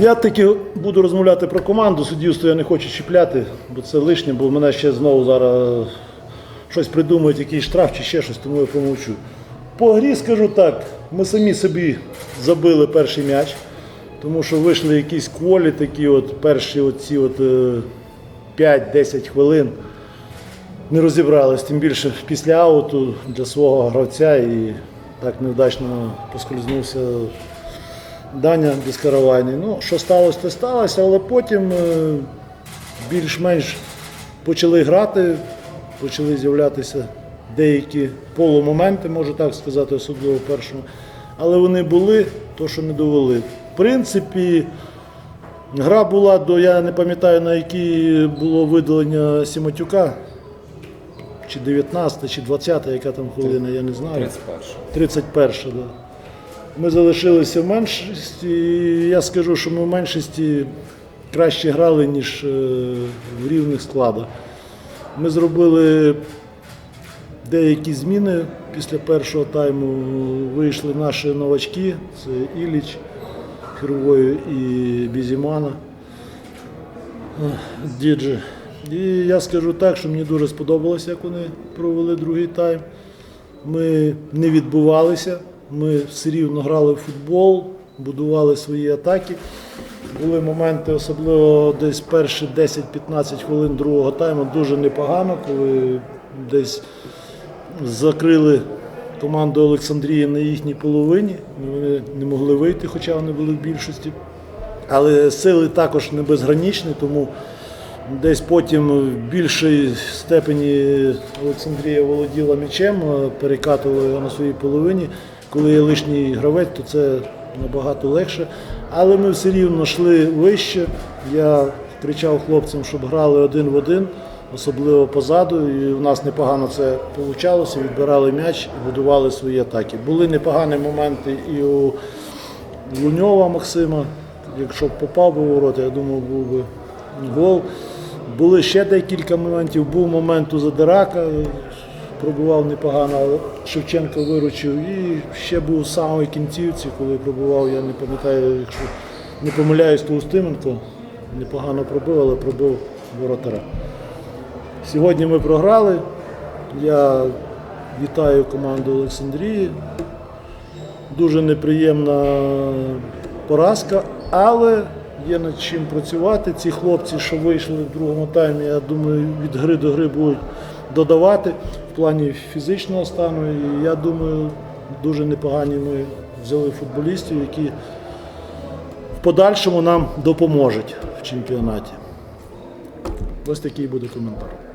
Я таки буду розмовляти про команду. Суддівство я не хочу чіпляти, бо це лишнє, бо мене ще знову зараз щось придумають, якийсь штраф чи ще щось, тому я помовчу. По грі скажу так, ми самі собі забили перший м'яч, тому що вийшли якісь кволі такі, от перші оці от, е, 5-10 хвилин. Не розібрались, тим більше після ауту для свого гравця і так невдачно поскользнувся Даня Безкаравайний. Ну, що сталося, то сталося, але потім е, більш-менш почали грати, почали з'являтися деякі полумоменти, можу так сказати, особливо в першому. Але вони були, то що не довели. В принципі, гра була до, я не пам'ятаю, на якій було видалення Сіматюка, чи 19, чи 20, яка там хвилина, я не знаю. 31. 31, да. Ми залишилися в меншості. і Я скажу, що ми в меншості краще грали, ніж е, в рівних складах. Ми зробили деякі зміни після першого тайму. Вийшли наші новачки, це Іліч, Хервою і Бізімана. Діджи. І я скажу так, що мені дуже сподобалося, як вони провели другий тайм. Ми не відбувалися, ми все рівно грали в футбол, будували свої атаки. Були моменти, особливо десь перші 10-15 хвилин другого тайму, дуже непогано, коли десь закрили команду Олександрії на їхній половині. Вони не могли вийти, хоча вони були в більшості. Але сили також не безгранічні, тому десь потім в більшій степені Олександрія володіла м'ячем, перекатувала його на своїй половині. Коли є лишній гравець, то це набагато легше. Але ми все рівно йшли вище. Я кричав хлопцям, щоб грали один в один, особливо позаду. І в нас непогано це вийшло. Відбирали м'яч і будували свої атаки. Були непогані моменти і у Луньова Максима. Якщо б попав би у ворота, я думаю, був би гол. Були ще декілька моментів. Був момент у Задирака, пробував непогано, але Шевченко виручив. І ще був в самій кінцівці, коли пробував, я не пам'ятаю, якщо не помиляюсь, то Устименко непогано пробив, але пробив воротаря. Сьогодні ми програли. Я вітаю команду Олександрії. Дуже неприємна поразка, але є над чим працювати. Ці хлопці, що вийшли в другому таймі, я думаю, від гри до гри будуть додавати в плані фізичного стану. І я думаю, дуже непогані ми взяли футболістів, які в подальшому нам допоможуть в чемпіонаті. Ось такий буде коментар.